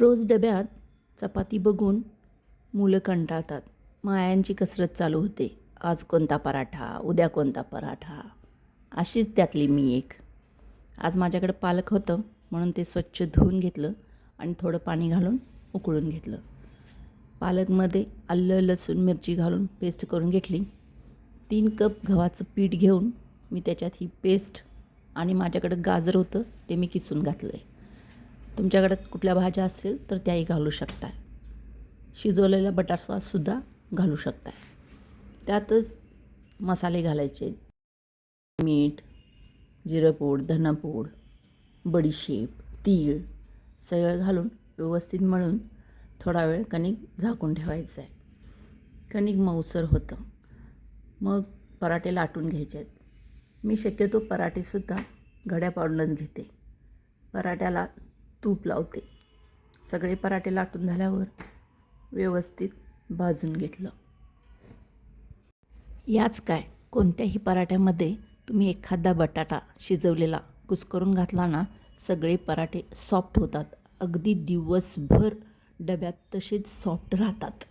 रोज डब्यात चपाती बघून मुलं कंटाळतात. मायांची कसरत चालू होते. आज कोणता पराठा? उद्या कोणता पराठा? अशीच त्यातली मी एक. आज माझ्याकडे पालक होतं म्हणून ते स्वच्छ धुवून घेतलं आणि थोडं पाणी घालून उकळून घेतलं. पालकमध्ये आलं लसूण मिरची घालून पेस्ट करून घेतली. तीन कप गव्हाचं पीठ घेऊन मी त्याच्यात ही पेस्ट आणि माझ्याकडं गाजर होतं ते मी किसून घातलं आहे तुमच्याकडे कुठल्या भाज्या असेल तर त्याही घालू शकताय. शिजवलेला बटाटासुद्धा घालू शकताय. त्यातच मसाले घालायचे. मीठ जिरंपूड धनापूड बडीशेप तीळ सगळं घालून व्यवस्थित मळून थोडा वेळ कणिक झाकून ठेवायचं आहे कणिक मऊसर होतं. मग पराठे लाटून घ्यायचे आहेत मी शक्यतो पराठेसुद्धा घड्या पाडूनच घेते. पराठ्याला तूप लावते. सगळे पराठे लाटून झाल्यावर व्यवस्थित भाजून घेतलं. याच काय कोणत्याही पराठ्यामध्ये तुम्ही एखादा बटाटा शिजवलेला कुसकरून घातला ना सगळे पराठे सॉफ्ट होतात. अगदी दिवसभर डब्यात तसेच सॉफ्ट राहतात.